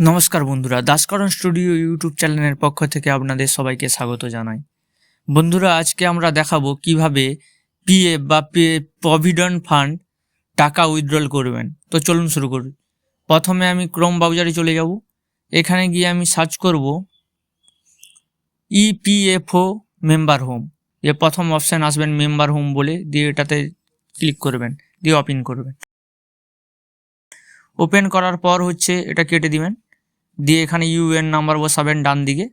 নমস্কার বন্ধুরা, দাসকরণ studio YouTube চ্যানেলের পক্ষ থেকে আপনাদের সবাইকে স্বাগত জানাই। বন্ধুরা, আজকে আমরা দেখাবো কীভাবে পিএফ বা প্রভিডেন্ট ফান্ড টাকা উইথড্রল করবেন। তো চলুন শুরু করি। প্রথমে আমি ক্রোম ব্রাউজারে চলে যাব। এখানে গিয়ে আমি সার্চ করব ইপিএফও মেম্বার হোম। যে প্রথম অপশান আসবেন মেম্বার হোম বলে, দিয়ে এটাতে ক্লিক করবেন, দিয়ে ওপেন করবেন। ওপেন করার পর হচ্ছে এটা কেটে দিবেন। দিয়ে এখানে ইউএন নাম্বার বসাবেন ডান দিকে।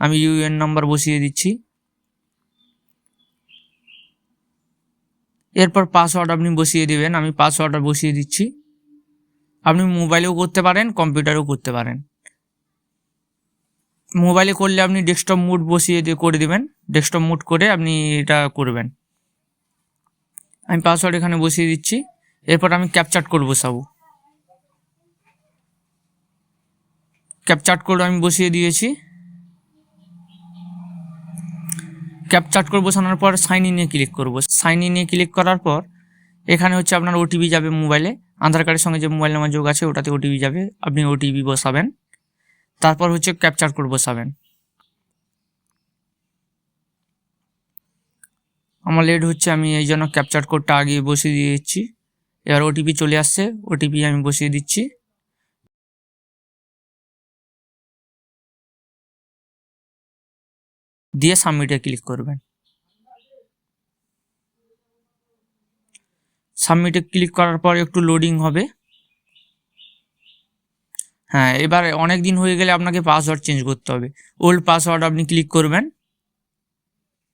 আমি ইউএন নাম্বার বসিয়ে দিচ্ছি। এরপর পাসওয়ার্ড আপনি বসিয়ে দিবেন। আমি পাসওয়ার্ডটা বসিয়ে দিচ্ছি। আপনি মোবাইলেও করতে পারেন কম্পিউটারেও করতে পারেন। মোবাইলে করলে আপনি ডেস্কটপ মুড বসিয়ে দিয়ে করে দিবেন। ডেস্কটপ মুড করে আপনি এটা করবেন। আমি পাসওয়ার্ড এখানে বসিয়ে দিচ্ছি। এরপর আমি ক্যাপচার করব বসাবো। ক্যাপচার্ট কোড আমি বসিয়ে দিয়েছি। ক্যাপচার্ট কোড বসানোর পর সাইন ইনে ক্লিক করব। সাইন ইনে ক্লিক করার পর এখানে হচ্ছে আপনার ওটিপি যাবে মোবাইলে। আধার কার্ডের সঙ্গে যে মোবাইল নাম্বার যোগ আছে ওটাতে ওটিপি যাবে। আপনি ওটিপি বসাবেন। তারপর হচ্ছে ক্যাপচার কোড বসাবেন। আমার লেট হচ্ছে আমি এই জন্য ক্যাপচার কোডটা আগে বসিয়ে দিয়েছি। এবার ওটিপি চলে আসছে। ওটিপি আমি বসিয়ে দিচ্ছি। দিয়ে সাবমিটে ক্লিক করবেন। সাবমিটে ক্লিক করার পর একটু লোডিং হবে। হ্যাঁ এবার অনেক দিন হয়ে গেলে আপনাকে পাসওয়ার্ড চেঞ্জ করতে হবে। ওল্ড পাসওয়ার্ড আপনি ক্লিক করবেন।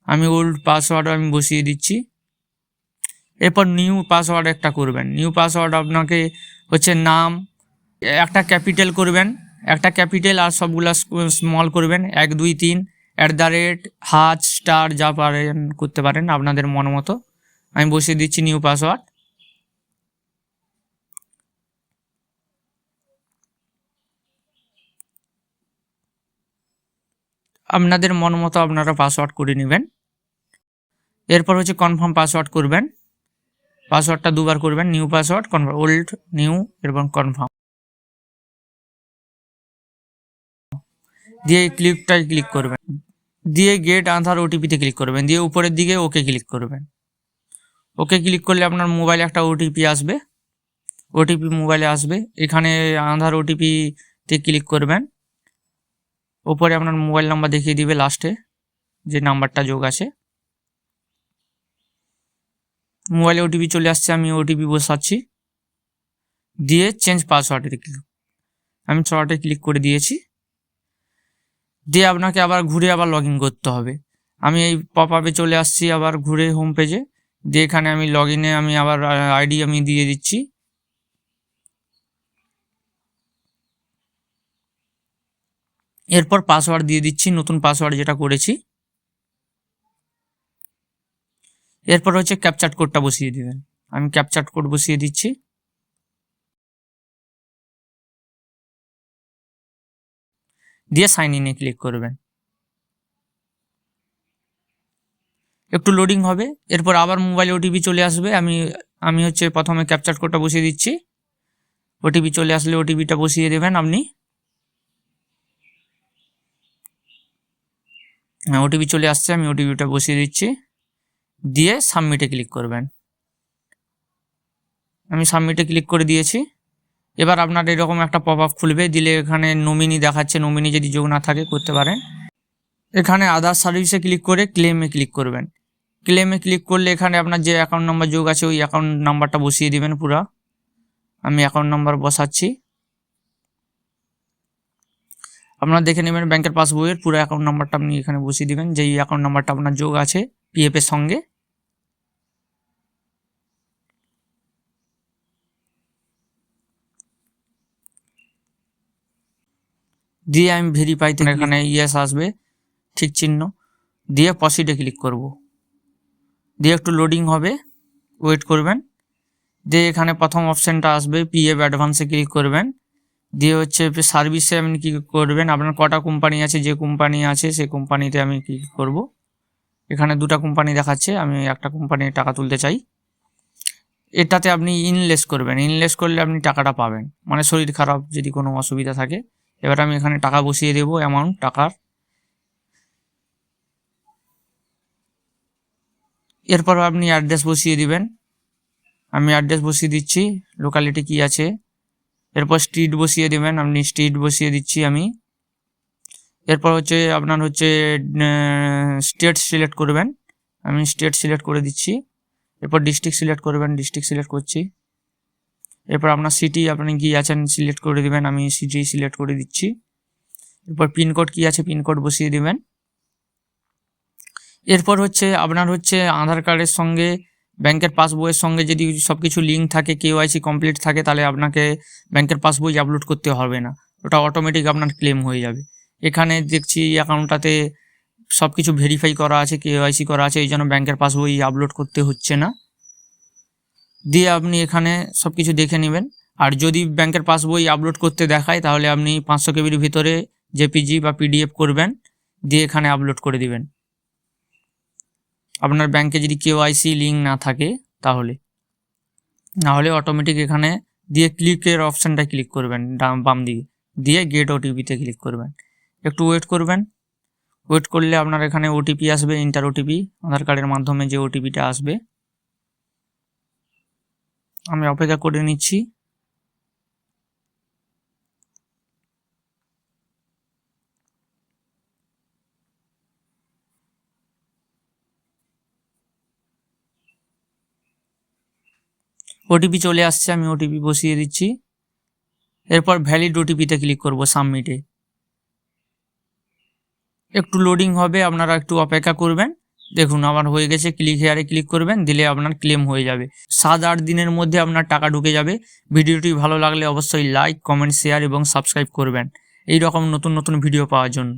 আমি ওল্ড পাসওয়ার্ড আমি বসিয়ে দিচ্ছি। এরপর নিউ পাসওয়ার্ড একটা করবেন। নিউ পাসওয়ার্ড আপনাকে হচ্ছে নাম, একটা ক্যাপিটাল করবেন। একটা ক্যাপিটাল আর সবগুলা স্মল করবেন। এক, দুই, তিন। At the rate hash star যা পারেন, করতে পারেন আপনাদের মন মতো। আমি বসিয়ে দিচ্ছি নিউ পাসওয়ার্ড আপনাদের মন মতো আপনারা পাসওয়ার্ড করে নেবেন। এরপর হচ্ছে কনফার্ম পাসওয়ার্ড করবেন। পাসওয়ার্ডটা দুবার করবেন new password confirm old new এবং কনফার্ম দিয়ে ক্লিকটায় ক্লিক করবেন। দিয়ে গেট আধার ওটিপিতে ক্লিক করবেন। দিয়ে উপরের দিকে ওকে ক্লিক করবেন। ওকে ক্লিক করলে আপনার মোবাইলে একটা ওটিপি আসবে। ওটিপি মোবাইলে আসবে। এখানে আধার ওটিপিতে ক্লিক করবেন। ওপরে আপনার মোবাইল নাম্বার দেখিয়ে দিবে লাস্টে যে নাম্বারটা যোগ আছে। মোবাইলে ওটিপি চলে আসছে, আমি ওটিপি বসাচ্ছি। দিয়ে চেঞ্জ পাসওয়ার্ডে ক্লিক আমি ছটায় ক্লিক করে দিয়েছি। দিয়ে আপনাকে আবার ঘুরে আবার লগ ইন করতে হবে। আমি এই পপ আপে চলে আসছি আবার ঘুরে হোম পেজে দিয়ে এখানে আমি লগ ইনে আমি আবার আইডি আমি দিয়ে দিচ্ছি। এরপর পাসওয়ার্ড দিয়ে দিচ্ছি, নতুন পাসওয়ার্ড যেটা করেছি। এরপর হচ্ছে ক্যাপচার কোডটা বসিয়ে দিবেন। আমি ক্যাপচার কোড বসিয়ে দিচ্ছি। দিয়ে সাইন ইনে ক্লিক করবেন। একটু লোডিং হবে, এরপর আবার মোবাইলে ওটিপি চলে আসবে। আমি আমি হচ্ছে প্রথমে ক্যাপচার কোডটা বসিয়ে দিচ্ছি। ওটিপি চলে আসলে ওটিপিটা বসিয়ে দেবেন আপনি। হ্যাঁ ওটিপি চলে আসছে, আমি ওটিপিটা বসিয়ে দিচ্ছি। দিয়ে সাবমিটে ক্লিক করবেন। আমি সাবমিটে ক্লিক করে দিয়েছি। এবার আপনার এরকম একটা পপ আপ খুলবে, দিলে এখানে নমিনি দেখাচ্ছে নমিনি যদি যোগ না থাকে, করতে পারেন। এখানে আধার সার্ভিসে ক্লিক করে ক্লেমে ক্লিক করবেন। ক্লেমে ক্লিক করলে এখানে আপনার যে অ্যাকাউন্ট নাম্বার যোগ আছে, ওই অ্যাকাউন্ট নাম্বারটা বসিয়ে দিবেন পুরো। আমি অ্যাকাউন্ট নাম্বার বসাচ্ছি। আপনারা দেখে নেবেন ব্যাংকের পাসবইয়ের পুরো অ্যাকাউন্ট নাম্বারটা আপনি এখানে বসিয়ে দিবেন, যেই অ্যাকাউন্ট নাম্বারটা আপনার যোগ আছে পিএফ এর সঙ্গে। দিয়ে আমি ভেরিফাইতে এখানে ইয়েস আসবে ঠিক চিহ্ন। দিয়ে পসিটে ক্লিক করব। দিয়ে একটু লোডিং হবে ওয়েট করবেন। দিয়ে এখানে প্রথম অপশানটা আসবে পিএফ অ্যাডভান্সে ক্লিক করবেন। দিয়ে হচ্ছে সার্ভিসে আপনি কী করবেন। আপনার কটা কোম্পানি আছে যে কোম্পানি আছে সেই কোম্পানিতে আমি কী করব। এখানে দুটা কোম্পানি দেখাচ্ছে আমি একটা কোম্পানির টাকা তুলতে চাই। এটাতে আপনি ইনলেস করবেন। ইনলেস করলে আপনি টাকাটা পাবেন। মানে শরীর খারাপ যদি কোনো অসুবিধা থাকে। এবার আমি এখানে টাকা বসিয়ে দেবো অ্যামাউন্ট টাকার। এরপর আপনি অ্যাড্রেস বসিয়ে দিবেন। আমি অ্যাড্রেস বসিয়ে দিচ্ছি লোকালিটি কি আছে। এরপর স্ট্রিট বসিয়ে দেবেন, আপনি স্ট্রিট বসিয়ে দিচ্ছি আমি। এরপর হচ্ছে আপনার হচ্ছে স্টেট সিলেক্ট করবেন। আমি স্টেট সিলেক্ট করে দিচ্ছি। এরপর ডিস্ট্রিক্ট সিলেক্ট করবেন ডিস্ট্রিক্ট সিলেক্ট করছি। এরপর আপনার সিটি আপনি কি আছেন সিলেক্ট করে দিবেন, আমি সিটি সিলেক্ট করে দিচ্ছি। এরপর পিনকোড কি আছে পিনকোড বসিয়ে দিবেন। এরপর হচ্ছে আপনার হচ্ছে আধার কার্ডের সঙ্গে, ব্যাংকের পাসবইয়ের সঙ্গে যদি সব কিছু লিঙ্ক থাকে কেওয়াইসি কমপ্লিট থাকে, তাহলে আপনাকে ব্যাংকের পাসবই আপলোড করতে হবে না। ওটা অটোমেটিক আপনার ক্লেম হয়ে যাবে। এখানে দেখছি অ্যাকাউন্টটাতে সব কিছু ভেরিফাই করা আছে কেওয়াইসি করা আছে, এই জন্য ব্যাংকের পাসবই আপলোড করতে হচ্ছে না। দিয়ে আপনি এখানে সব কিছু দেখে নেবেন। আর যদি ব্যাংকের পাসবই আপলোড করতে দেখায়, তাহলে আপনি পাঁচশো কেবির ভিতরে জেপিজি বা পিডিএফ করবেন, দিয়ে এখানে আপলোড করে দিবেন। আপনার ব্যাংকে যদি কেওয়াইসি লিঙ্ক না থাকে, তাহলে। না হলে অটোমেটিক এখানে দিয়ে ক্লিকের অপশানটা ক্লিক করবেন বাম দিকে। দিয়ে গেট ওটিপিতে ক্লিক করবেন। একটু ওয়েট করবেন। ওয়েট করলে আপনার এখানে ওটিপি আসবে, ইন্টার ওটিপি আধার কার্ডের মাধ্যমে যে ওটিপিটা আসবে আমি অপেক্ষা করে নিচ্ছি। ওটিপি চলে আসছে, আমি ওটিপি বসিয়ে দিচ্ছি। এরপর ভ্যালিড ওটিপিতে ক্লিক করব সাবমিটে একটু লোডিং হবে, আপনারা একটু অপেক্ষা করবেন। দেখুন, আমার হয়ে গেছে ক্লিক হেয়ারে ক্লিক করবেন, দিলে আপনার ক্লেম হয়ে যাবে। সাত আট দিনের মধ্যে আপনার টাকা ঢুকে যাবে। ভিডিওটি ভালো লাগলে অবশ্যই লাইক কমেন্ট শেয়ার এবং সাবস্ক্রাইব করবেন। এই রকম নতুন নতুন ভিডিও পাওয়ার জন্য।